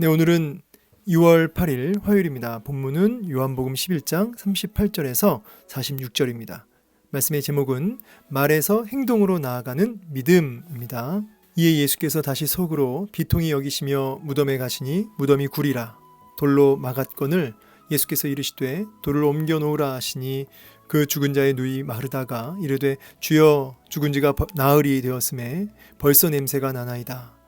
네, 오늘은 2월 8일 화요일입니다. 본문은 요한복음 11장 38절에서 46절입니다. 말씀의 제목은 말에서 행동으로 나아가는 믿음입니다. 이에 예수께서 다시 속으로 비통히 여기시며 무덤에 가시니 무덤이 구리라 돌로 막았건을 예수께서 이르시되 돌을 옮겨 놓으라 하시니 그 죽은 자의 누이 마르다가 이르되 주여 죽은 지가 벌- 나흘이 되었음에 벌써 냄새가 나나이다.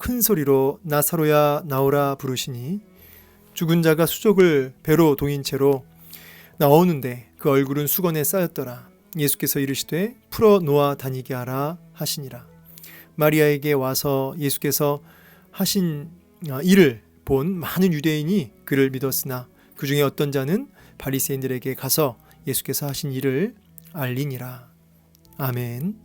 큰 소리로 나사로야 나오라 부르시니 죽은 자가 수족을 배로 동인 채로 나오는데 그 얼굴은 수건에 쌓였더라. 예수께서 이르시되 풀어 놓아 다니게 하라 하시니라. 마리아에게 와서 예수께서 하신 아, 일을 본 많은 유대인이 그를 믿었으나 그 중에 어떤 자는 바리새인들에게 가서 예수께서 하신 일을 알리니라. 아멘.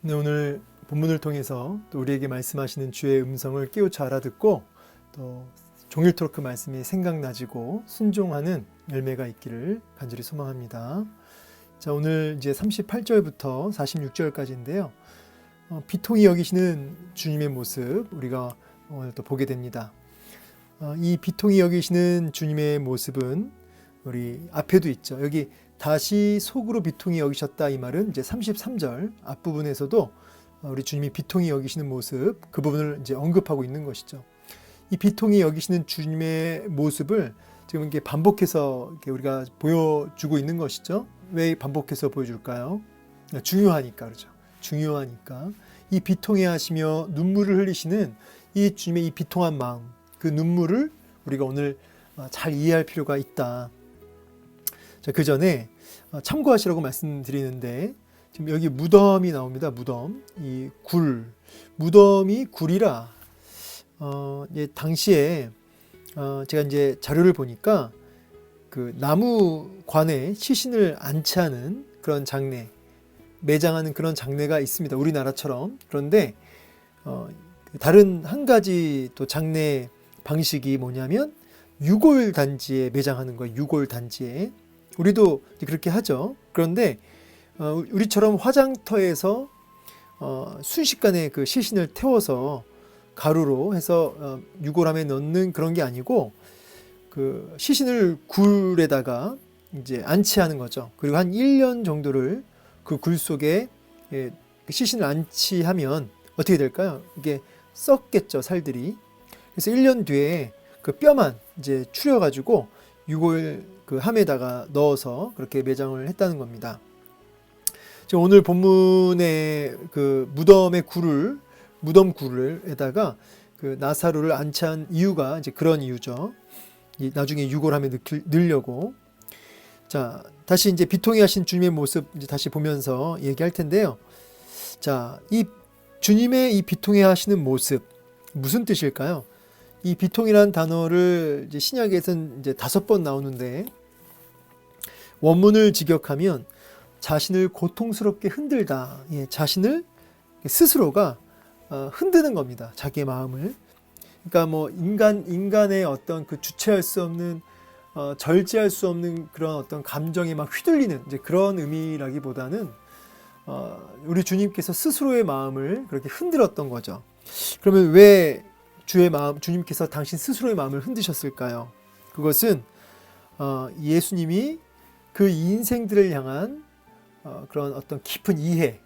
네, 오늘 본문을 통해서 또 우리에게 말씀하시는 주의 음성을 깨우쳐 알아듣고 또 종일토록 그 말씀이 생각나지고 순종하는 열매가 있기를 간절히 소망합니다. 자, 오늘 이제 38절부터 46절까지인데요. 어, 비통히 여기시는 주님의 모습 우리가 오늘 또 보게 됩니다. 어, 이 비통히 여기시는 주님의 모습은 우리 앞에도 있죠. 여기 다시 속으로 비통히 여기셨다 이 말은 이제 33절 앞부분에서도 우리 주님이 비통히 여기시는 모습 그 부분을 이제 언급하고 있는 것이죠. 이 비통히 여기시는 주님의 모습을 지금 이게 반복해서 이렇게 우리가 보여주고 있는 것이죠. 왜 반복해서 보여줄까요? 중요하니까 그렇죠. 중요하니까 이 비통해 하시며 눈물을 흘리시는 이 주님의 이 비통한 마음 그 눈물을 우리가 오늘 어, 잘 이해할 필요가 있다. 자, 그 전에 어, 참고하시라고 말씀드리는데 지금 여기 무덤이 나옵니다. 무덤. 이 굴. 무덤이 굴이라. 어, 이제 당시에 어, 제가 이제 자료를 보니까 그 나무관에 시신을 안치하는 그런 장례, 매장하는 그런 장례가 있습니다. 우리나라처럼. 그런데 어, 다른 한 가지 또 장례 방식이 뭐냐면 유골 단지에 매장하는 거예요. 유골 단지에. 우리도 그렇게 하죠. 그런데 어, 우리처럼 화장터에서 어, 순식간에 그 시신을 태워서 가루로 해서 어, 유골함에 넣는 그런 게 아니고 그 시신을 굴에다가 이제 안치하는 거죠. 그리고 한 1년 정도를 그 굴 속에 예, 그 시신을 안치하면 어떻게 될까요? 이게 썩겠죠, 살들이. 그래서 1년 뒤에 그 뼈만 이제 추려가지고 유골 그 함에다가 넣어서 그렇게 매장을 했다는 겁니다. 지금 오늘 본문의 그 무덤의 굴을 무덤 굴을에다가 그 나사로를 안치한 이유가 이제 그런 이유죠. 이 나중에 넣길- 넣으려고. 자, 다시 이제 비통해 하신 주님의 모습 이제 다시 보면서 얘기할 텐데요. 자, 이 주님의 이 비통해 하시는 모습 무슨 뜻일까요? 이 비통이라는 단어를 이제 신약에서는 이제 다섯 번 나오는데 원문을 직역하면 자신을 고통스럽게 흔들다. 예, 자신을 스스로가 어, 흔드는 겁니다. 자기의 마음을. 그러니까 뭐 인간 인간의 어떤 그 주체할 수 없는 어, 절제할 수 없는 그런 어떤 감정에 막 휘둘리는 이제 그런 의미라기보다는 어, 우리 주님께서 스스로의 마음을 그렇게 흔들었던 거죠. 그러면 왜 주의 마음 주님께서 당신 스스로의 마음을 흔드셨을까요? 그것은 어, 예수님이 그 인생들을 향한 어, 그런 어떤 깊은 이해,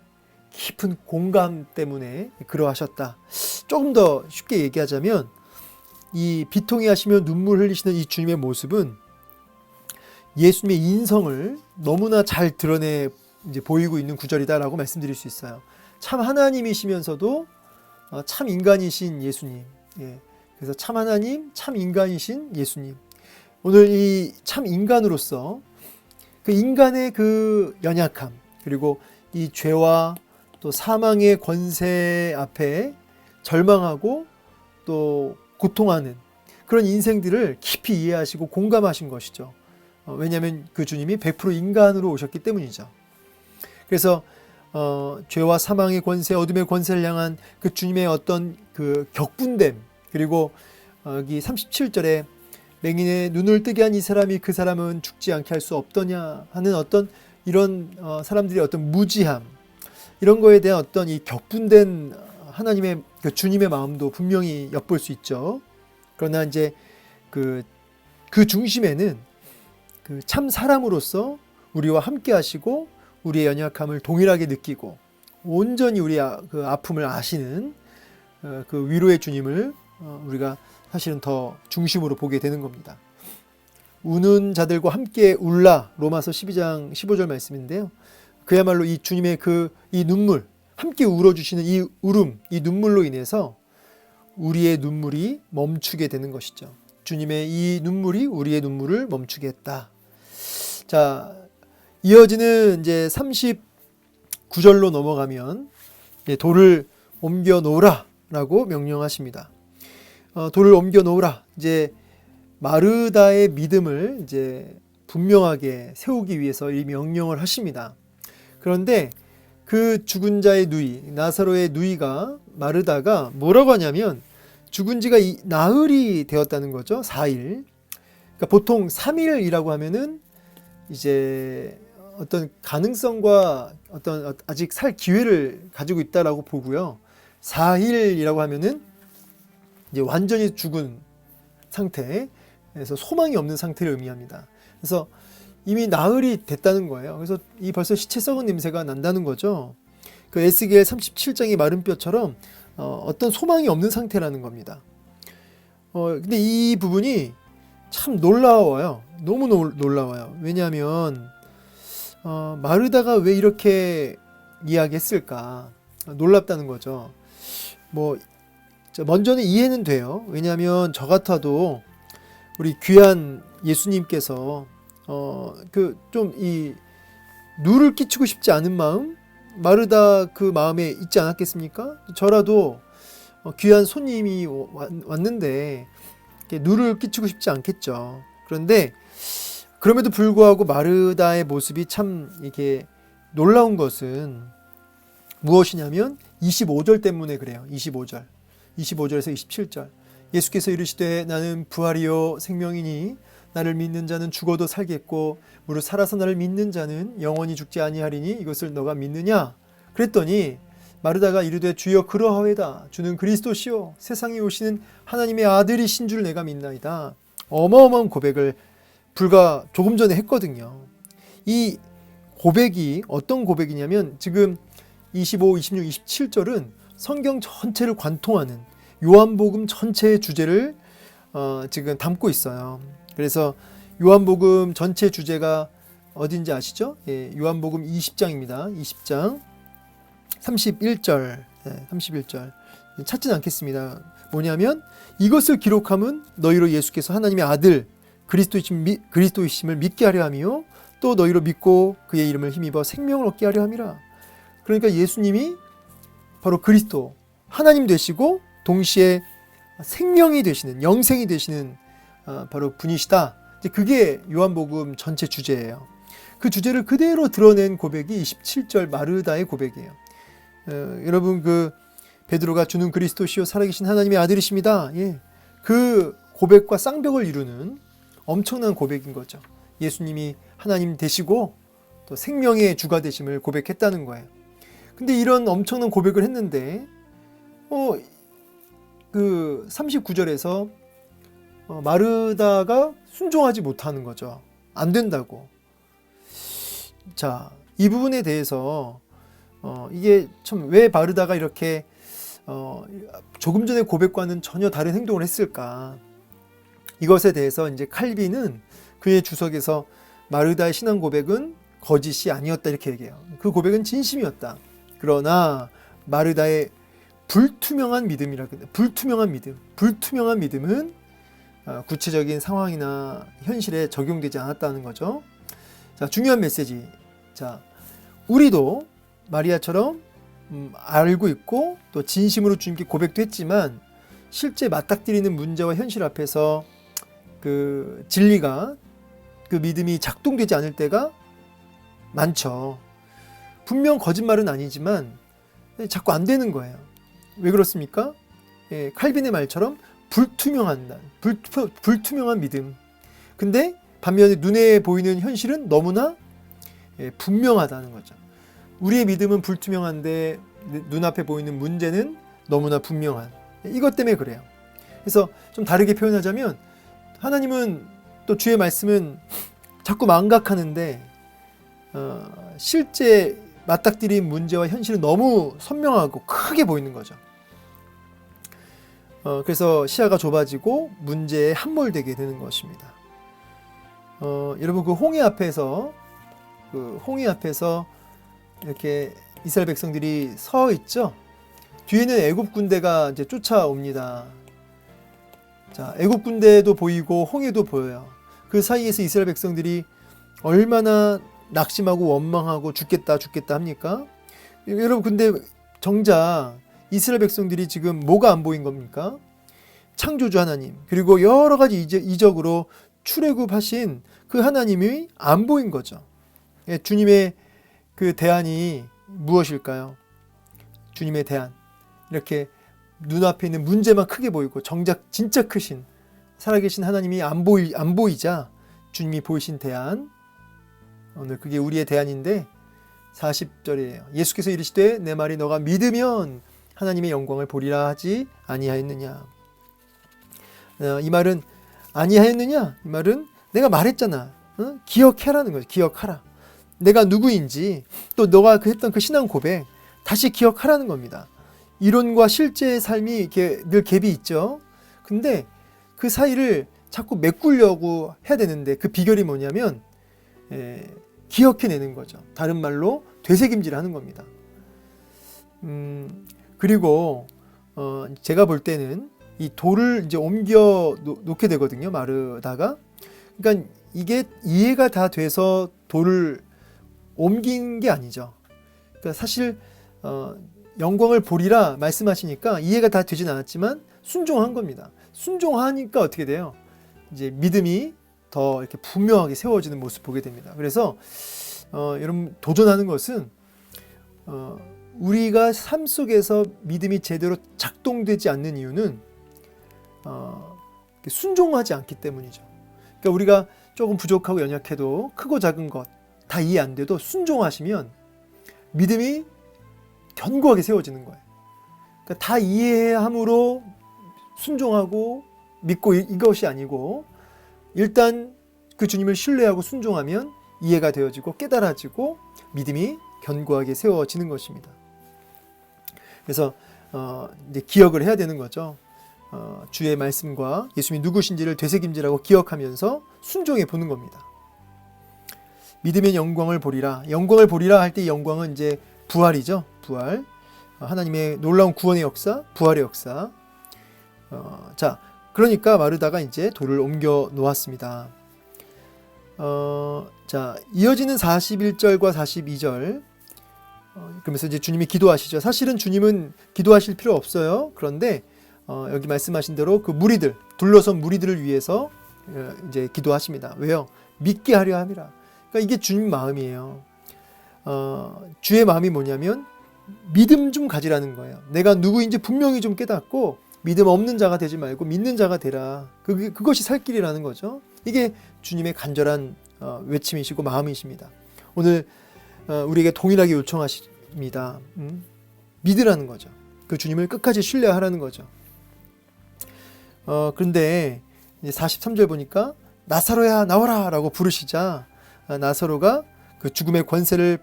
깊은 공감 때문에 그러하셨다. 조금 더 쉽게 얘기하자면 이 비통해 하시며 눈물 흘리시는 이 주님의 모습은 예수님의 인성을 너무나 잘 드러내 이제 보이고 있는 구절이다라고 말씀드릴 수 있어요. 참 하나님이시면서도 어, 참 인간이신 예수님. 예. 그래서 참 하나님, 참 인간이신 예수님. 오늘 이 참 인간으로서 그 인간의 그 연약함 그리고 이 죄와 또 사망의 권세 앞에 절망하고 또 고통하는 그런 인생들을 깊이 이해하시고 공감하신 것이죠. 어, 왜냐하면 그 주님이 100% 인간으로 오셨기 때문이죠. 그래서 어, 죄와 사망의 권세, 어둠의 권세를 향한 그 주님의 어떤 그 격분됨 그리고 어, 여기 37절에 맹인의 눈을 뜨게 한 이 사람이 그 사람은 죽지 않게 할 수 없더냐 하는 어떤 이런 어, 사람들의 어떤 무지함 이런 거에 대한 어떤 이 격분된 하나님의 그 주님의 마음도 분명히 엿볼 수 있죠. 그러나 이제 그, 그 중심에는 그 참 사람으로서 우리와 함께 하시고 우리의 연약함을 동일하게 느끼고 온전히 우리의 아- 그 아픔을 아시는 어, 그 위로의 주님을 어, 우리가 사실은 더 중심으로 보게 되는 겁니다. 우는 자들과 함께 울라 로마서 12장 15절 말씀인데요. 그야말로 이 주님의 그 이 눈물 함께 울어 주시는 이 울음 이 눈물로 인해서 우리의 눈물이 멈추게 되는 것이죠. 주님의 이 눈물이 우리의 눈물을 멈추게 했다. 자 이어지는 이제 39절로 넘어가면 이제 돌을 옮겨 놓으라라고 명령하십니다. 어, 돌을 옮겨 놓으라. 이제 마르다의 믿음을 이제 분명하게 세우기 위해서 이 명령을 하십니다. 그런데 그 죽은 자의 누이 나사로의 누이가 마르다가 뭐라고 하냐면 죽은 지가 이- 나흘이 되었다는 거죠. 4일. 그러니까 보통 3일이라고 하면은 이제 어떤 가능성과 어떤 아직 살 기회를 가지고 있다라고 보고요. 4일이라고 하면은 이제 완전히 죽은 상태에서 소망이 없는 상태를 의미합니다. 그래서 이미 나흘이 됐다는 거예요. 그래서 이 벌써 시체 썩은 냄새가 난다는 거죠. 그 에스겔 37장의 마른 뼈처럼 어, 어떤 소망이 없는 상태라는 겁니다. 어, 근데 이 부분이 참 놀라워요. 너무 놀- 놀라워요. 왜냐하면 어, 마르다가 왜 이렇게 이야기했을까? 놀랍다는 거죠. 뭐 자, 먼저는 이해는 돼요. 왜냐하면 저 같아도 우리 귀한 예수님께서 어 그 좀 이 누를 끼치고 싶지 않은 마음 마르다 그 마음에 있지 않았겠습니까? 저라도 어, 귀한 손님이 와- 왔는데 누를 끼치고 싶지 않겠죠. 그런데 그럼에도 불구하고 마르다의 모습이 참 이게 놀라운 것은 무엇이냐면 25절 때문에 그래요. 25절. 25절에서 27절. 예수께서 이르시되 나는 부활이요 생명이니 나를 믿는 자는 죽어도 살겠고 무릇 살아서 나를 믿는 자는 영원히 죽지 아니하리니 이것을 너가 믿느냐? 그랬더니 마르다가 이르되 주여 그러하외다 주는 그리스도시요 세상에 오시는 하나님의 아들이신 줄 내가 믿나이다. 어마어마한 고백을 불과 조금 전에 했거든요. 이 고백이 어떤 고백이냐면 지금 25, 26, 27절은 성경 전체를 관통하는 요한복음 전체의 주제를 어, 지금 담고 있어요. 그래서 요한복음 전체 주제가 어딘지 아시죠? 예, 요한복음 20장입니다. 20장 31절, 예, 31절 찾진 않겠습니다. 뭐냐면 이것을 기록함은 너희로 예수께서 하나님의 아들 그리스도이심 미- 그리스도이심을 믿게 하려 함이요 또 너희로 믿고 그의 이름을 힘입어 생명을 얻게 하려 함이라. 그러니까 예수님이 바로 그리스도 하나님 되시고 동시에 생명이 되시는 영생이 되시는 아, 바로 분이시다. 그게 요한복음 전체 주제예요. 그 주제를 그대로 드러낸 고백이 27절 마르다의 고백이에요. 어, 여러분 그 베드로가 주는 그리스도시요 살아계신 하나님의 아들이십니다. 예. 그 고백과 쌍벽을 이루는 엄청난 고백인 거죠. 예수님이 하나님 되시고 또 생명의 주가 되심을 고백했다는 거예요. 근데 이런 엄청난 고백을 했는데 어 그 39절에서 어, 마르다가 순종하지 못하는 거죠. 안 된다고. 자, 이 부분에 대해서 어, 이게 참 왜 마르다가 이렇게 어, 조금 전의 고백과는 전혀 다른 행동을 했을까? 이것에 대해서 이제 칼빈은 그의 주석에서 마르다의 신앙 고백은 거짓이 아니었다 이렇게 얘기해요. 그 고백은 진심이었다. 그러나 마르다의 불투명한 믿음이라. 불투명한 믿음. 불투명한 믿음은 어, 구체적인 상황이나 현실에 적용되지 않았다는 거죠. 자, 중요한 메시지. 자, 우리도 마리아처럼 음, 알고 있고 또 진심으로 주님께 고백도 했지만 실제 맞닥뜨리는 문제와 현실 앞에서 그 진리가 그 믿음이 작동되지 않을 때가 많죠. 분명 거짓말은 아니지만 자꾸 안 되는 거예요. 왜 그렇습니까? 예, 칼빈의 말처럼 불투명한 날, 불투, 불투명한 믿음. 근데 반면에 눈에 보이는 현실은 너무나 예, 분명하다는 거죠. 우리의 믿음은 불투명한데 눈앞에 보이는 문제는 너무나 분명한. 이것 때문에 그래요. 그래서 좀 다르게 표현하자면 하나님은 또 주의 말씀은 자꾸 망각하는데 어, 실제 맞닥뜨린 문제와 현실은 너무 선명하고 크게 보이는 거죠. 어, 그래서 시야가 좁아지고 문제에 함몰되게 되는 것입니다. 어, 여러분 그 홍해 앞에서 그 홍해 앞에서 이렇게 이스라엘 백성들이 서 있죠. 뒤에는 애굽 군대가 이제 쫓아옵니다. 자, 애굽 군대도 보이고 홍해도 보여요. 그 사이에서 이스라엘 백성들이 얼마나 낙심하고 원망하고 죽겠다 죽겠다 합니까? 여러분 근데 정작 이스라엘 백성들이 지금 뭐가 안 보인 겁니까? 창조주 하나님 그리고 여러 가지 이적- 이적으로 출애굽하신 그 하나님이 안 보인 거죠. 예, 주님의 그 대안이 무엇일까요? 주님의 대안 이렇게 눈앞에 있는 문제만 크게 보이고 정작 진짜 크신 살아계신 하나님이 안 보이 안 보이자 주님이 보이신 대안 오늘 그게 우리의 대안인데 40절이에요. 예수께서 이르시되 내 말이 너가 믿으면 하나님의 영광을 보리라 하지 아니하였느냐. 어, 이 말은 아니하였느냐? 이 말은 내가 말했잖아. 어? 기억해라는 거죠. 기억하라. 내가 누구인지 또 너가 그 했던 그 신앙 고백 다시 기억하라는 겁니다. 이론과 실제의 삶이 이렇게 늘 갭이 있죠. 근데 그 사이를 자꾸 메꾸려고 해야 되는데 그 비결이 뭐냐면 에, 기억해내는 거죠. 다른 말로 되새김질 하는 겁니다. 음, 그리고 어, 제가 볼 때는 이 돌을 이제 옮겨 놓, 놓게 되거든요. 마르다가. 그러니까 이게 이해가 다 돼서 돌을 옮긴 게 아니죠. 그러니까 사실 어, 영광을 보리라 말씀하시니까 이해가 다 되진 않았지만 순종한 겁니다. 순종하니까 어떻게 돼요? 이제 믿음이 더 이렇게 분명하게 세워지는 모습 보게 됩니다. 그래서 어, 여러분 도전하는 것은 어, 우리가 삶 속에서 믿음이 제대로 작동되지 않는 이유는 어, 순종하지 않기 때문이죠. 그러니까 우리가 조금 부족하고 연약해도 크고 작은 것 다 이해 안 돼도 순종하시면 믿음이 견고하게 세워지는 거예요. 그러니까 다 이해함으로 순종하고 믿고 이- 이것이 아니고 일단 그 주님을 신뢰하고 순종하면 이해가 되어지고 깨달아지고 믿음이 견고하게 세워지는 것입니다. 그래서 어, 이제 기억을 해야 되는 거죠. 어, 주의 말씀과 예수님이 누구신지를 되새김질하고 기억하면서 순종해 보는 겁니다. 믿음의 영광을 보리라. 영광을 보리라 할 때 영광은 이제 부활이죠. 부활. 어, 하나님의 놀라운 구원의 역사, 부활의 역사. 어, 자, 그러니까 마르다가 이제 돌을 옮겨 놓았습니다. 어, 자, 이어지는 41절과 42절. 어, 그러면서 이제 주님이 기도하시죠. 사실은 주님은 기도하실 필요 없어요. 그런데 어, 여기 말씀하신 대로 그 무리들, 둘러선 무리들을 위해서 어, 이제 기도하십니다. 왜요? 믿게 하려 함이라. 그러니까 이게 주님 마음이에요. 어, 주의 마음이 뭐냐면 믿음 좀 가지라는 거예요. 내가 누구인지 분명히 좀 깨닫고 믿음 없는 자가 되지 말고 믿는 자가 되라. 그, 그것이 살 길이라는 거죠. 이게 주님의 간절한 어, 외침이시고 마음이십니다. 오늘 어, 우리에게 동일하게 요청하십니다. 음? 믿으라는 거죠. 그 주님을 끝까지 신뢰하라는 거죠. 어, 그런데 이제 43절 보니까 나사로야 나와라 라고 부르시자 아, 나사로가 그 죽음의 권세를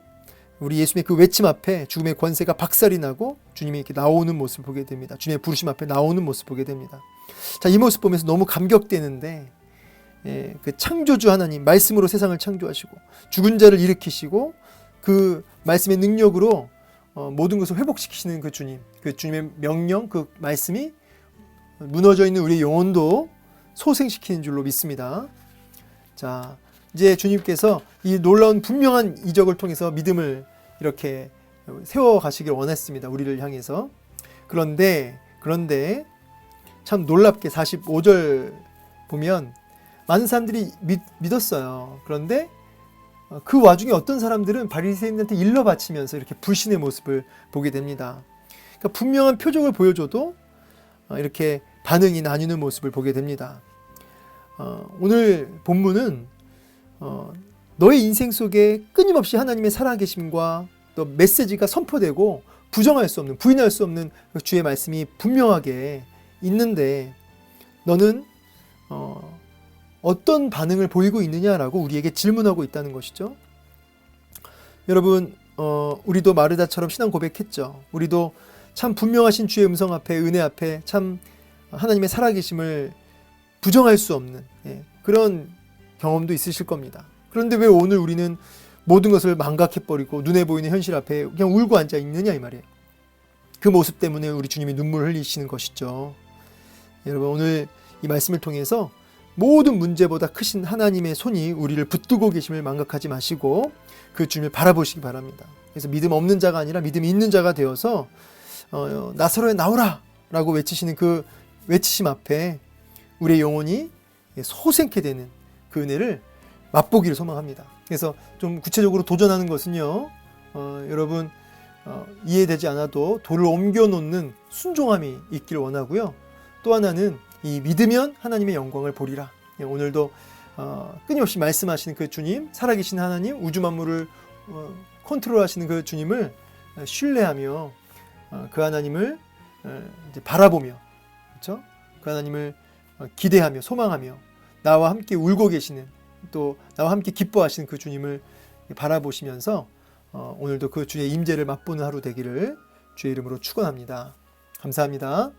우리 예수님의 그 외침 앞에 죽음의 권세가 박살이 나고 주님이 이렇게 나오는 모습을 보게 됩니다. 주님의 부르심 앞에 나오는 모습 보게 됩니다. 자, 이 모습 보면서 너무 감격되는데 예, 그 창조주 하나님 말씀으로 세상을 창조하시고 죽은 자를 일으키시고 그 말씀의 능력으로 어, 모든 것을 회복시키시는 그 주님, 그 주님의 명령, 그 말씀이 무너져 있는 우리의 영혼도 소생시키는 줄로 믿습니다. 자, 이제 주님께서 이 놀라운 분명한 이적을 통해서 믿음을 이렇게 세워 가시길 원했습니다. 우리를 향해서. 그런데 그런데 참 놀랍게 45절 보면 많은 사람들이 믿, 믿었어요. 그런데 어, 그 와중에 어떤 사람들은 바리새인들한테 일러 바치면서 이렇게 불신의 모습을 보게 됩니다. 그러니까 분명한 표적을 보여줘도 어, 이렇게 반응이 나뉘는 모습을 보게 됩니다. 어, 오늘 본문은 어, 너의 인생 속에 끊임없이 하나님의 살아계심과 또 메시지가 선포되고 부정할 수 없는 부인할 수 없는 그 주의 말씀이 분명하게 있는데 너는 어, 어떤 반응을 보이고 있느냐라고 우리에게 질문하고 있다는 것이죠. 여러분, 어, 우리도 마르다처럼 신앙 고백했죠. 우리도 참 분명하신 주의 음성 앞에 은혜 앞에 참 하나님의 살아계심을 부정할 수 없는 예, 그런 경험도 있으실 겁니다. 그런데 왜 오늘 우리는 모든 것을 망각해버리고 눈에 보이는 현실 앞에 그냥 울고 앉아 있느냐 이 말이에요. 그 모습 때문에 우리 주님이 눈물 흘리시는 것이죠. 여러분 오늘 이 말씀을 통해서 모든 문제보다 크신 하나님의 손이 우리를 붙들고 계심을 망각하지 마시고 그 주님을 바라보시기 바랍니다. 그래서 믿음 없는 자가 아니라 믿음 있는 자가 되어서 어, 나사로에 나오라 라고 외치시는 그 외치심 앞에 우리의 영혼이 소생케 되는 그 은혜를 맛보기를 소망합니다. 그래서 좀 구체적으로 도전하는 것은요, 어, 여러분 어, 이해되지 않아도 돌을 옮겨 놓는 순종함이 있길 원하고요. 또 하나는 이 믿으면 하나님의 영광을 보리라. 예, 오늘도 어, 끊임없이 말씀하시는 그 주님, 살아계신 하나님, 우주 만물을 어, 컨트롤하시는 그 주님을 신뢰하며 어, 그 하나님을 어, 바라보며, 그렇죠? 그 하나님을 어, 기대하며 소망하며 나와 함께 울고 계시는 또 나와 함께 기뻐하시는 그 주님을 바라보시면서 어, 오늘도 그 주의 임재를 맛보는 하루 되기를 주의 이름으로 축원합니다. 감사합니다.